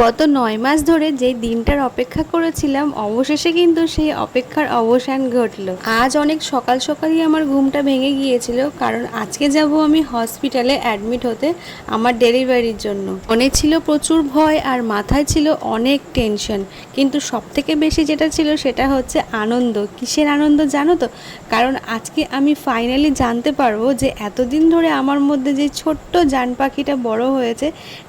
গত নয় মাস ধরে যেই দিনটার অপেক্ষা করেছিলাম, অবশেষে কিন্তু সেই অপেক্ষার অবসান ঘটলো। আজ অনেক সকাল সকালই আমার ঘুমটা ভেঙে গিয়েছিল, কারণ আজকে যাব আমি হসপিটালে অ্যাডমিট হতে আমার ডেলিভারির জন্য। মনে ছিল প্রচুর ভয় আর মাথায় ছিল অনেক টেনশন, কিন্তু সব থেকে বেশি যেটা ছিল সেটা হচ্ছে আনন্দ। কিসের আনন্দ জানো তো? কারণ আজকে আমি ফাইনালি জানতে পারব যে এতদিন ধরে আমার মধ্যে যে ছোট্ট জান পাখিটা বড় হয়েছে,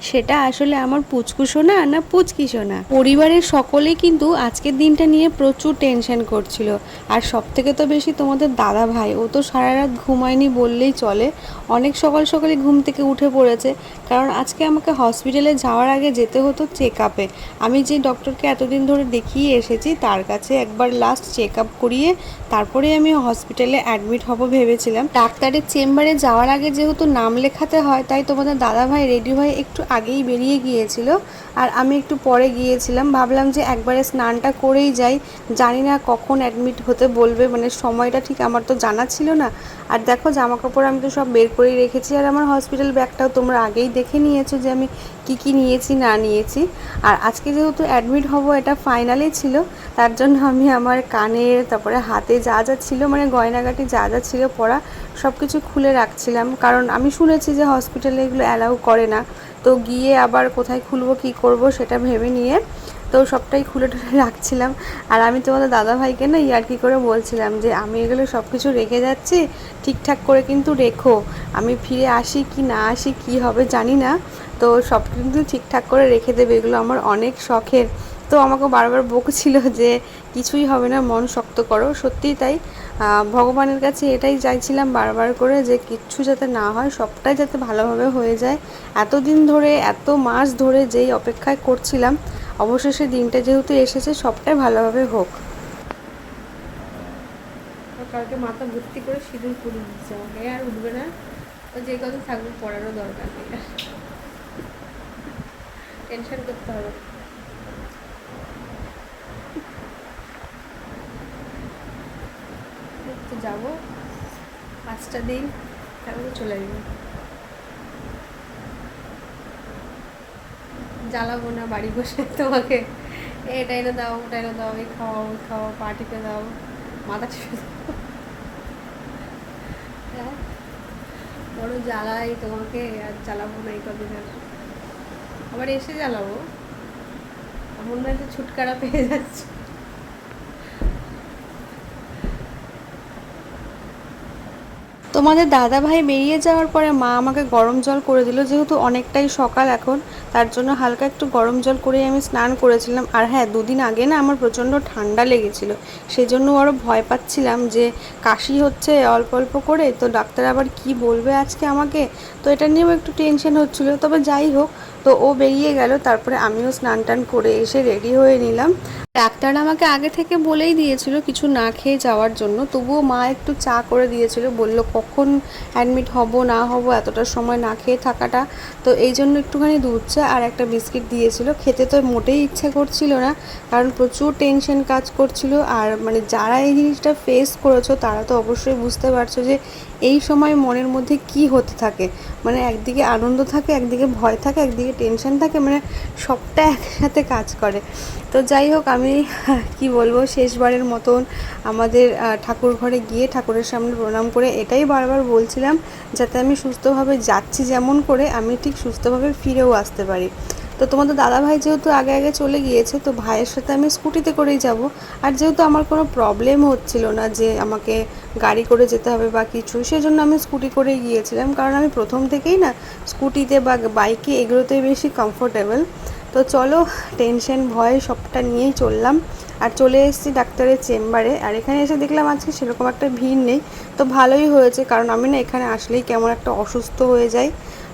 সেটা আসলে আমার পুচকুসো না না পুচকিসো না পরিবারের সকলেই কিন্তু আজকের দিনটা নিয়ে প্রচুর টেনশন করছিল। আর সব থেকে তো বেশি তোমাদের দাদা ভাই, ও তো সারা রাত ঘুমায়নি বললেই চলে। অনেক সকাল সকালে ঘুম থেকে উঠে পড়েছে। কারণ আজকে আমাকে হসপিটালে যাওয়ার আগে যেতে হতো চেক আপে আমি যে ডক্টরকে এতদিন ধরে দেখিয়ে এসেছি, তার কাছে একবার লাস্ট চেক আপ করিয়ে তারপরে আমি হসপিটালে অ্যাডমিট হব ভেবেছিলাম। ডাক্তারের চেম্বারে যাওয়ার আগে যেহেতু নাম লেখাতে হয়, তাই তোমাদের দাদা ভাই, রেডি হয়ে একটু আগেই বেরিয়ে গিয়েছিল। আর আমি একটু পরে গিয়েছিলাম, ভাবলাম যে একবারে স্নানটা করেই যাই। জানি না কখন অ্যাডমিট হতে বলবে মানে সময়টা ঠিক আমার তো জানা ছিল না। আর দেখো জামা কাপড় আমি তো সব বের করেই রেখেছি, আর আমার হসপিটাল ব্যাগটাও তোমরা আগেই দেখে নিয়েছো যে আমি কি কি নিয়েছি, না নিয়েছি। আর আজকে যেহেতু অ্যাডমিট হব, এটা ফাইনালি ছিল, তার জন্য আমি আমার কানের, তারপরে হাতে যা যা ছিল মানে গয়নাগাটি যা যা ছিল পরা সব কিছু খুলে রাখছিলাম। কারণ আমি শুনেছি যে হসপিটালে এগুলো অ্যালাউ করে না। তো গিয়ে আবার কোথায় খুলবো, কি করব সেটা ভেবে নিয়ে তো সবটাই খুলে টুলে রাখছিলাম। আর আমি তোমাদের দাদা ভাইকে না ইয়ার্কি করে বলছিলাম যে, আমি এগুলো সব কিছু রেখে যাচ্ছি, ঠিকঠাক করে কিন্তু রেখো। আমি ফিরে আসি কি না আসি, কি হবে জানি না। তো সব কিন্তু ঠিকঠাক করে রেখে দেবে। এগুলো আমার অনেক শখের। তো আমাকে বারবার বকছিল যে কিছুই হবে না, মন শক্ত করো। সত্যিই তাই। ভগবানের কাছে এটাই চাইছিলাম বারবার করে যে কিচ্ছু যাতে না হয়, সবটাই যাতে ভালোভাবে হয়ে যায়। এতদিন ধরে, এত মাস ধরে যেই অপেক্ষায় করছিলাম, অবশেষে দিনটা যেহেতু এসেছে, সবটাই ভালোভাবে হোক। কালকে মাথা ভর্তি করে সিঁদুর পরিয়ে দিচ্ছে আমাকে। আর উঠবে না। তো যে কথা থাকবে, পড়ারও দরকার নেই। টেনশন করতে হবে। যাব পাঁচটা দিন তারপরে চলে যাব জ্বালাবো না, বাড়ি বসে তোমাকে। এটা এনে দাও ওটা এনে দাও, এই খাওয়াও, ওই খাওয়াও, পার্টিতে দাও। মাথা টিপে দাও। হ্যাঁ? বড় জ্বালাই তোমাকে, আর জ্বালাবো না এই আর। আবার এসে জ্বালাবো। এমন না যে ছুটকারা পেয়ে যাচ্ছে। তোমাদের দাদা ভাই বেরিয়ে যাওয়ার পরে মা আমাকে গরম জল করে দিল। যেহেতু অনেকটাই সকাল এখন, তার জন্য হালকা একটু গরম জল করে আমি স্নান করেছিলাম। আর হ্যাঁ দুদিন আগে না আমার প্রচণ্ড ঠান্ডা লেগেছিল। সেই জন্য আরও ভয় পাচ্ছিলাম যে কাশি হচ্ছে অল্প অল্প করে, তো ডাক্তার আবার কি বলবে আজকে আমাকে? তো এটা নিয়েও একটু টেনশন হচ্ছিল। তবে যাই হোক তো ও বেরিয়ে গেল, তারপরে আমিও স্নান টান করে এসে রেডি হয়ে নিলাম। ডাক্তার আমাকে আগে থেকে বলেই দিয়েছিল কিছু না খেয়ে যাওয়ার জন্য, তবুও মা একটু চা করে দিয়েছিল, বলল কখন অ্যাডমিট হব, না হব, এতটা সময় না খেয়ে থাকাটা। তো এই জন্য একটুখানি দুধ চা আর একটা বিস্কিট দিয়েছিল। খেতে তো মোটেই ইচ্ছে করছিল না, কারণ প্রচুর টেনশন কাজ করছিল। আর মানে যারা এই জিনিসটা ফেস করেছ, তারা তো অবশ্যই বুঝতে পারছ যে এই সময় মনের মধ্যে কি হতে থাকে। মানে একদিকে আনন্দ থাকে, একদিকে ভয় থাকে, একদিকে টেনশন থাকে মানে সবটা একসাথে কাজ করে। তো যাই হোক, আমি কি বলব, শেষবারের মতন আমাদের ঠাকুর ঘরে গিয়ে ঠাকুরের সামনে প্রণাম করে এটাই বারবার বলছিলাম, যাতে আমি সুস্থভাবে যাচ্ছি যেমন করে, আমি ঠিক সুস্থভাবে ফিরেও আসতে পারি। তো তোমাদের দাদাভাই যেহেতু আগে আগে চলে গিয়েছে, তো ভাইয়ের সাথে আমি স্কুটিতে করেই যাব। আর যেহেতু আমার কোনো প্রবলেম হচ্ছিল না যে আমাকে গাড়ি করে যেতে হবে বা কিছু, সেজন্য আমি স্কুটি করেই গিয়েছিলাম। কারণ আমি প্রথম থেকেই না স্কুটিতে বা বাইকে এগুলোতেই বেশি কমফোর্টেবল তো চলো টেনশন ভয় সবটা নিয়েই চললাম। আর চলে এসেছি ডাক্তারের চেম্বারে। আর এখানে এসে দেখলাম আজকে সেরকম একটা ভিড় নেই। তো ভালোই হয়েছে, কারণ আমি না এখানে আসলেই কেমন একটা অসুস্থ হয়ে যাই।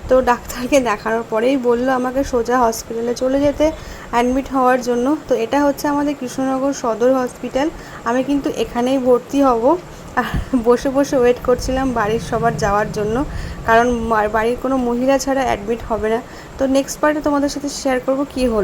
তো ডাক্তারকে দেখানোর পরেই বলল আমাকে সোজা হসপিটালে চলে যেতে অ্যাডমিট হওয়ার জন্য। তো এটা হচ্ছে আমাদের কৃষ্ণনগর সদর হসপিটাল আমি কিন্তু এখানেই ভর্তি হব। বসে বসে ওয়েট করছিলাম বাড়ির সবার যাওয়ার জন্য। কারণ বাড়ির কোনো মহিলা ছাড়া অ্যাডমিট হবে না। তো নেক্সট পার্টে তোমাদের সাথে শেয়ার করব কি হলো।